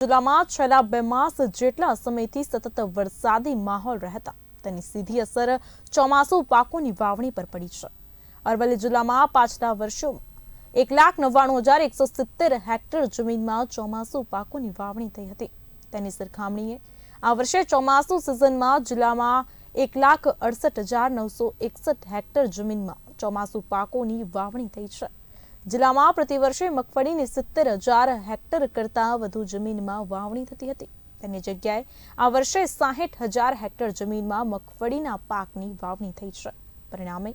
જિલ્લામાં છેલ્લા બે માસ જેટલા સમયથી સતત વરસાદી માહોલ રહેતા. તેની સીધી અસર ચોમાસુ પાકોની વાવણી પર પડી છે. અરવલ્લી જિલ્લામાં પાછલા વર્ષોમાં એક લાખ નવ્વાણું હજાર એકસો સિત્તેર હેક્ટર જમીનમાં ચોમાસુ પાકોની વાવણી થઈ હતી. તેની સરખામણીએ આ વર્ષે ચોમાસુ સિઝનમાં જિલ્લામાં એક લાખ અડસઠ હજાર નવસો એકસઠ હેક્ટર જમીનમાં ચોમાસુ પાકોની વાવણી થઈ છે. જિલ્લામાં પ્રતિવર્ષે મગફળીની સિત્તેર હજાર હેક્ટર કરતાં વધુ જમીનમાં વાવણી થતી હતી. તેની જગ્યાએ આ વર્ષે સાહીઠ હજાર હેક્ટર જમીનમાં મગફળીના પાકની વાવણી થઈ છે. પરિણામે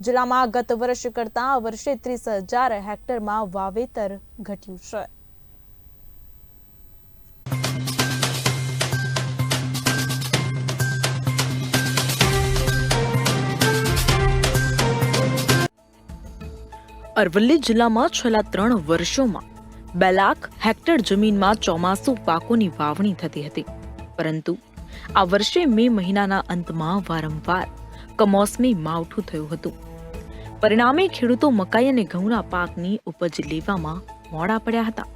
જિલ્લામાં ગત વર્ષ કરતાં આ વર્ષે ત્રીસ હજાર હેક્ટરમાં વાવેતર ઘટ્યું છે. અરવલ્લી જિલ્લામાં છેલ્લા ત્રણ વર્ષોમાં બે લાખ હેક્ટર જમીનમાં ચોમાસુ પાકોની વાવણી થતી હતી. પરંતુ આ વર્ષે મે મહિનાના અંતમાં વારંવાર કમોસમી માવઠું થયું હતું. પરિણામે ખેડૂતો મકાઈ અને ઘઉંના પાકની ઉપજ લેવામાં મોડા પડ્યા હતા.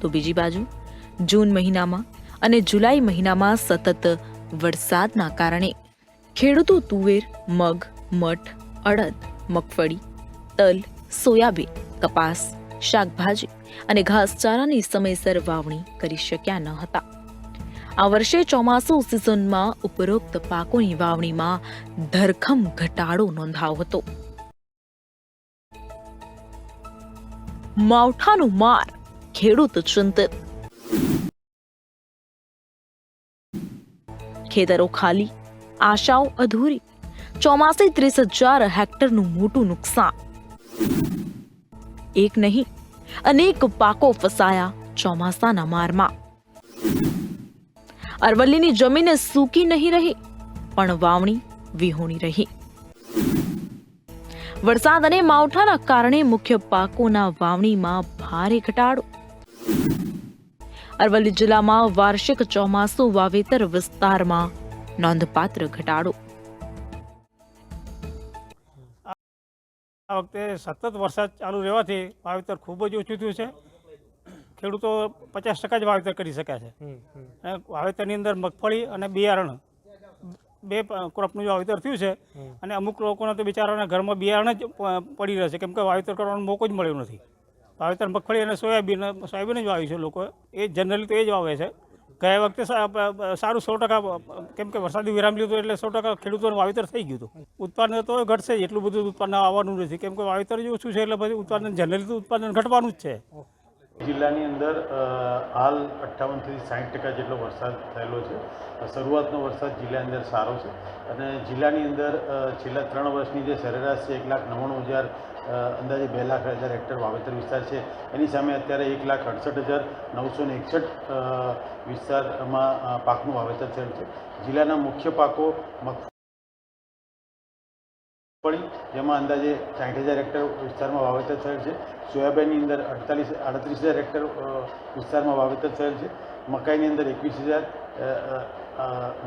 તો બીજી બાજુ, જૂન મહિનામાં અને જુલાઈ મહિનામાં સતત વરસાદના કારણે ખેડૂતો તુવેર, મગ, મઠ, અડદ, મગફળી, તલ સોયાબીન, કપાસ, શાકભાજી અને ઘાસચારાની સમયસર વાવણી કરી શક્યા ન હતા. આ વર્ષે ચોમાસુ સિઝનમાં ઉપરોક્ત પાકોની વાવણીમાં ધરખમ ઘટાડો નોંધાયો હતો. માવઠાનો માર, ખેડૂત ચિંતિત. ખેતરો ખાલી, આશાઓ અધૂરી. ચોમાસે ત્રીસ હજાર હેક્ટરનું મોટું નુકસાન. એક નહીં, અનેક પાકો ફસાયા ચોમાસાના મારમાં. અરવલ્લીની જમીન સૂકી નહીં રહી, પણ વાવણી વિહોણી રહી. વરસાદ અને માવઠાના કારણે મુખ્ય પાકોના વાવણીમાં ભારે ઘટાડો. અરવલ્લી જિલ્લામાં વાર્ષિક ચોમાસું વાવેતર વિસ્તારમાં નોંધપાત્ર ઘટાડો. આ વખતે સતત વરસાદ ચાલુ રહેવાથી વાવેતર ખૂબ જ ઓછું થયું છે. ખેડૂતો પચાસ ટકા જ વાવેતર કરી શક્યા છે. અને વાવેતરની અંદર મગફળી અને બિયારણ બે ક્રોપનું જે વાવેતર થયું છે અને અમુક લોકોને તો બિચારાના ઘરમાં બિયારણ જ પડી રહે છે. કેમ કે વાવેતર કરવાનો મોકો જ મળ્યો નથી. વાવેતર મગફળી અને સોયાબીન સોયાબીન જ વાવ્યું છે લોકો. એ જનરલી તો એ જ વાવે છે. ગયા વખતે સારું સો ટકા કેમ કે વરસાદી વિરામ લીધો એટલે સો ટકા ખેડૂતોનું વાવેતર થઈ ગયું હતું. ઉત્પાદન તો ઘટશે, એટલું બધું ઉત્પાદન આવવાનું નથી. કેમ કે વાવેતર જ ઓછું છે એટલે પછી ઉત્પાદન જનરલી ઉત્પાદન ઘટવાનું જ છે. જિલ્લાની અંદર હાલ અઠ્ઠાવનથી સાઠ ટકા જેટલો વરસાદ થયેલો છે. શરૂઆતનો વરસાદ જિલ્લાની અંદર સારો છે. અને જિલ્લાની અંદર છેલ્લા ત્રણ વર્ષની જે સરેરાશ છે, એક લાખ નવ્વાણું હજાર અંદાજે બે લાખ હજાર હેક્ટર વાવેતર વિસ્તાર છે. એની સામે અત્યારે એક લાખ અડસઠ હજાર નવસો ને એકસઠ વિસ્તારમાં પાકનું વાવેતર થયેલ છે. જિલ્લાના મુખ્ય પાકો મગ મગફળી જેમાં અંદાજે સાઠ હજાર હેક્ટર વિસ્તારમાં વાવેતર થયેલ છે. સોયાબીનની અંદર અડતાલીસ, આડત્રીસ હજાર હેક્ટર વિસ્તારમાં વાવેતર થયેલ છે. મકાઈની અંદર એકવીસ હજાર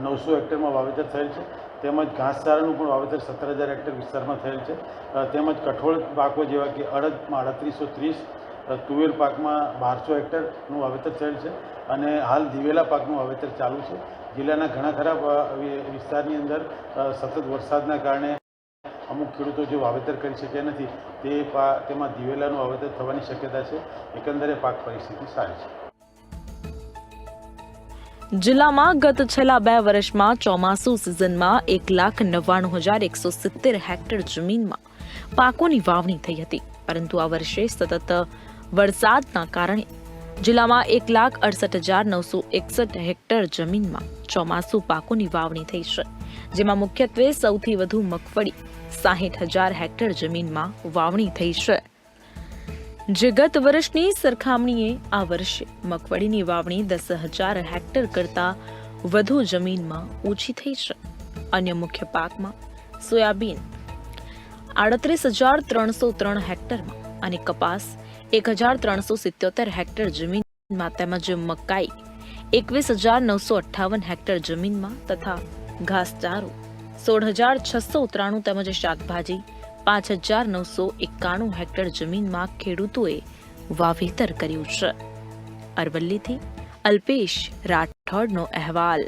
નવસો હેક્ટરમાં વાવેતર થયેલ છે. તેમજ ઘાસચારાનું પણ વાવેતર સત્તર હજાર હેક્ટર વિસ્તારમાં થયેલ છે. તેમજ કઠોળ પાકો જેવા કે અડદમાં અડત્રીસો ત્રીસ તુવેર પાકમાં બારસો હેક્ટરનું વાવેતર થયેલ છે. અને હાલ દિવેલા પાકનું વાવેતર ચાલુ છે. જિલ્લાના ઘણા ખરા વિસ્તારની અંદર સતત વરસાદના કારણે અમુક ખેડૂતો જે વાવેતર કરી શક્યા નથી, તે તેમાં દિવેલાનું વાવેતર થવાની શક્યતા છે. એકંદરે પાક પરિસ્થિતિ સારી છે. જિલ્લામાં ગત છેલ્લા બે વર્ષમાં ચોમાસુ સિઝનમાં એક લાખ નવ્વાણું હજાર એકસો સિત્તેર હેક્ટર જમીનમાં પાકોની વાવણી થઈ હતી. પરંતુ આ વર્ષે સતત વરસાદના કારણે જિલ્લામાં એક લાખ અડસઠ હજાર નવસો એકસઠ હેક્ટર જમીનમાં ચોમાસુ પાકોની વાવણી થઈ છે, જેમાં મુખ્યત્વે સૌથી વધુ મગફળી સાહીઠ હજાર હેક્ટર જમીનમાં વાવણી થઈ છે. જે ગત વર્ષની સરખામણીએ આ વર્ષે મગફળીની વાવણી દસ હજાર હેક્ટર કરતા વધુ જમીનમાં ઓછી થઈ છે. અન્ય મુખ્ય પાકમાં સોયાબીન આડત્રીસ હજાર ત્રણસો ત્રણ હેક્ટરમાં અને કપાસ એક હજાર ત્રણસો સિત્યોતેર હેક્ટર જમીનમાં તેમજ મકાઈ એકવીસ હજાર નવસો અઠ્ઠાવન હેક્ટર જમીનમાં તથા ઘાસચારો સોળ હજાર છસો ત્રાણું તેમજ શાકભાજી, પાંચ હજાર નવસો એકાણું હેક્ટર જમીનમાં ખેડૂતોએ વાવેતર કર્યું છે. અરવલ્લીથી અલ્પેશ રાઠોડનો અહેવાલ.